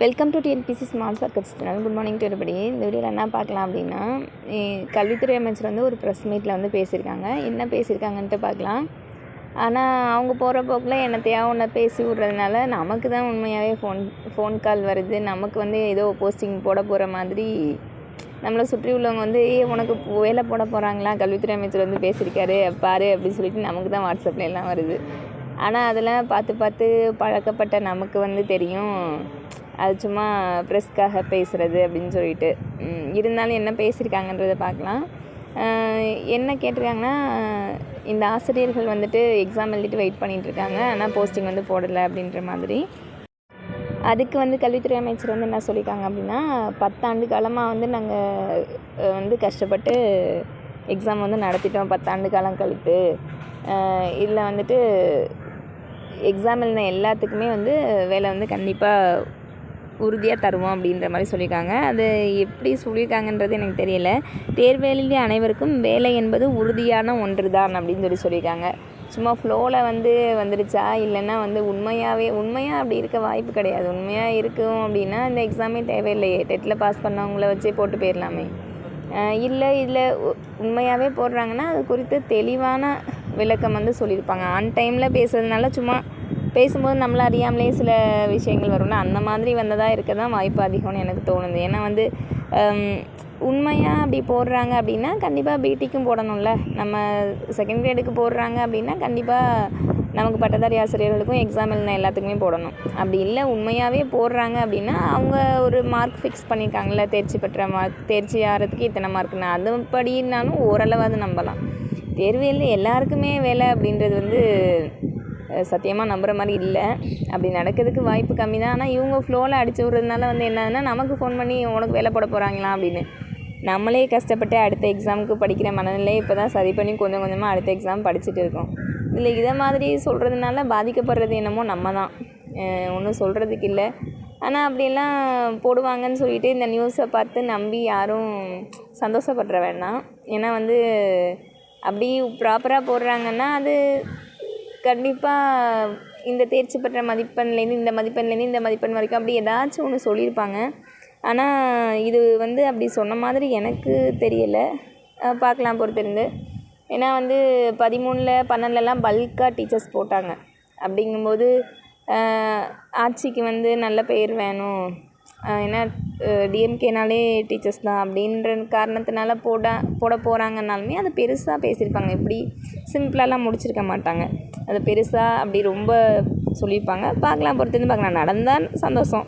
Welcome to TNPSC small circuits channel good morning to everybody. இந்த வீடியோவில் என்ன பார்க்கலாம் அப்படின்னா கல்வித்துறை அமைச்சர் வந்து ஒரு ப்ரெஸ் மீட்டில் வந்து பேசியிருக்காங்க. என்ன பேசியிருக்காங்கன்ட்டு பார்க்கலாம். ஆனால் அவங்க போகிற போக்கில் என்னத்தையா ஒன்று பேசி விட்றதுனால நமக்கு தான் உண்மையாகவே ஃபோன் ஃபோன் கால் வருது. நமக்கு வந்து ஏதோ போஸ்டிங் போட போகிற மாதிரி. நம்மளை சுற்றி உள்ளவங்க வந்து ஏ உனக்கு வேலை போட போகிறாங்களா கல்வித்துறை அமைச்சர் வந்து பேசியிருக்காரு. பாரு அப்படின்னு சொல்லிட்டு நமக்கு தான் வாட்ஸ்அப்ல எல்லாம் வருது. ஆனால் அதெல்லாம் பார்த்து பார்த்து பழக்கப்பட்ட நமக்கு வந்து தெரியும். அது சும்மா ப்ரெஸ்க்காக பேசுகிறது அப்படின்னு சொல்லிட்டு. இருந்தாலும் என்ன பேசியிருக்காங்கன்றத பார்க்கலாம். என்ன கேட்டிருக்காங்கன்னா இந்த ஆசிரியர்கள் வந்துட்டு எக்ஸாம் எழுதிட்டு வெயிட் பண்ணிகிட்ருக்காங்க ஆனால் போஸ்டிங் வந்து போடலை அப்படின்ற மாதிரி. அதுக்கு வந்து கல்வித்துறை அமைச்சர் வந்து என்ன சொல்லியிருக்காங்க அப்படின்னா பத்தாண்டு காலமாக வந்து நாங்கள் வந்து கஷ்டப்பட்டு எக்ஸாம் வந்து நடத்திட்டோம். பத்தாண்டு காலம் கழித்து. இதில் வந்துட்டு எக்ஸாம் எழுதின எல்லாத்துக்குமே வந்து வேலை வந்து கண்டிப்பாக உறுதியாக தருவோம் அப்படின்ற மாதிரி சொல்லியிருக்காங்க. அது எப்படி சொல்லியிருக்காங்கன்றது எனக்கு தெரியல. தேர்வு அனைவருக்கும் வேலை என்பது உறுதியான ஒன்று தான் அப்படின்னு சொல்லி சொல்லியிருக்காங்க. சும்மா ஃப்ளோவில் வந்து வந்துடுச்சா இல்லைன்னா வந்து உண்மையாகவே உண்மையாக அப்படி இருக்க வாய்ப்பு கிடையாது. உண்மையாக இருக்கும் அப்படின்னா இந்த எக்ஸாமே தேவையில்லையே. டெட்டில் பாஸ் பண்ணவங்கள வச்சே போட்டு போயிடலாமே. இல்லை இதில் உண்மையாகவே போடுறாங்கன்னா அது குறித்து தெளிவான விளக்கம் வந்து சொல்லியிருப்பாங்க. ஆன் டைமில் பேசுறதுனால சும்மா பேசும்போது நம்மள அறியாமலே சில விஷயங்கள் வரும்ல? அந்த மாதிரி வந்ததாக இருக்க தான் வாய்ப்பு அதிகம்னு எனக்கு தோணுது. ஏன்னா வந்து உண்மையாக அப்படி போடுறாங்க அப்படின்னா கண்டிப்பாக பிடிக்கும் போடணும்ல? நம்ம செகண்ட் கிரேடுக்கு போடுறாங்க அப்படின்னா கண்டிப்பாக நமக்கு பட்டதாரி ஆசிரியர்களுக்கும் எக்ஸாம் எழுதின எல்லாத்துக்குமே போடணும். அப்படி இல்லை உண்மையாகவே போடுறாங்க அப்படின்னா அவங்க ஒரு மார்க் ஃபிக்ஸ் பண்ணியிருக்காங்களே தேர்ச்சி பெற்ற மார்க் தேர்ச்சி ஆகிறதுக்கு இத்தனை மார்க்னா அதுபடினாலும் ஓரளவாவது நம்பலாம். தேர்வில் எல்லாருக்குமே வேலை அப்படின்றது வந்து சத்தியமாக நம்புகிற மாதிரி இல்லை. அப்படி நடக்கிறதுக்கு வாய்ப்பு கம்மி தான். ஆனால் இவங்க ஃப்ளோவில் அடிச்சு விட்றதுனால வந்து என்னதுன்னா நமக்கு ஃபோன் பண்ணி உனக்கு வேலை போட போகிறாங்களா அப்படின்னு. நம்மளே கஷ்டப்பட்டு அடுத்த எக்ஸாமுக்கு படிக்கிற மனநிலை இப்போ தான் சரி பண்ணி கொஞ்சம் கொஞ்சமாக அடுத்த எக்ஸாம் படிச்சுட்டு இருக்கோம். இதில் இதை மாதிரி சொல்கிறதுனால பாதிக்கப்படுறது என்னமோ நம்ம தான். ஒன்றும் சொல்கிறதுக்கு இல்லை. ஆனால் அப்படியெல்லாம் போடுவாங்கன்னு சொல்லிட்டு இந்த நியூஸை பார்த்து நம்பி யாரும் சந்தோஷப்படுற வேண்டாம். ஏன்னா வந்து அப்படி ப்ராப்பராக போடுறாங்கன்னா அது கண்டிப்பாக இந்த தேர்ச்சி பெற்ற மதிப்பெண்லேருந்து இந்த மதிப்பெண்லேருந்து இந்த மதிப்பெண் வரைக்கும் அப்படி ஏதாச்சும் ஒன்று சொல்லியிருப்பாங்க. ஆனால் இது வந்து அப்படி சொன்ன மாதிரி எனக்கு தெரியலை. பார்க்கலாம் பொறுத்திருந்து. ஏன்னா வந்து பதிமூணில் பன்னெண்டுலலாம் பல்காக டீச்சர்ஸ் போட்டாங்க. அப்படிங்கும்போது ஆட்சிக்கு வந்து நல்ல பெயர் வேணும். ஏன்னா டிஎம்கேனாலே டீச்சர்ஸ் தான். அப்படின்ற காரணத்தினால போட போட போகிறாங்கனாலுமே அதை பெருசாக பேசியிருப்பாங்க. இப்படி சிம்பிளாலாம் முடிச்சிருக்க மாட்டாங்க. அது பெருசாக அப்படி ரொம்ப சொல்லியிருப்பாங்க. பார்க்கலாம் பொறுத்திருந்து பார்க்கலாம். நடந்தால் சந்தோஷம்.